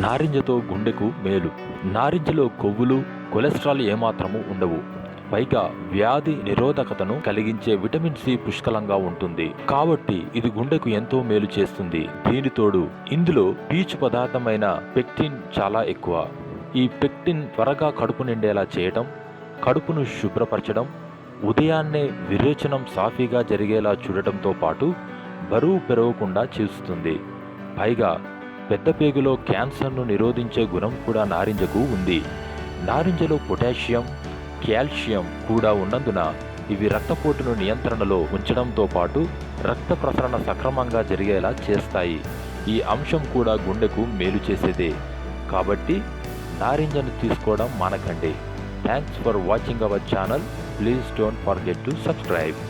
నారింజతో గుండెకు మేలు. నారింజలో కొవ్వులు కొలెస్ట్రాల్ ఏమాత్రము ఉండవు. పైగా వ్యాధి నిరోధకతను కలిగించే విటమిన్ సి పుష్కలంగా ఉంటుంది. కాబట్టి ఇది గుండెకు ఎంతో మేలు చేస్తుంది. దీనితోడు ఇందులో పీచు పదార్థమైన పెక్టిన్ చాలా ఎక్కువ. ఈ పెక్టిన్ త్వరగా కడుపు నిండేలా చేయటం కడుపును శుభ్రపరచడం ఉదయాన్నే విరేచనం సాఫీగా జరిగేలా చూడటంతో పాటు బరువు పెరగకుండా చేస్తుంది. పైగా పెద్దపేగులో క్యాన్సర్ను నిరోధించే గుణం కూడా నారింజకు ఉంది. నారింజలో పొటాషియం కాల్షియం కూడా ఉన్నందున ఇవి రక్తపోటును నియంత్రణలో ఉంచడంతో పాటు రక్త ప్రసరణ సక్రమంగా జరిగేలా చేస్తాయి. ఈ అంశం కూడా గుండెకు మేలు చేసేదే. కాబట్టి నారింజను తీసుకోవడం మానకండి. Thanks for watching our channel please don't forget to subscribe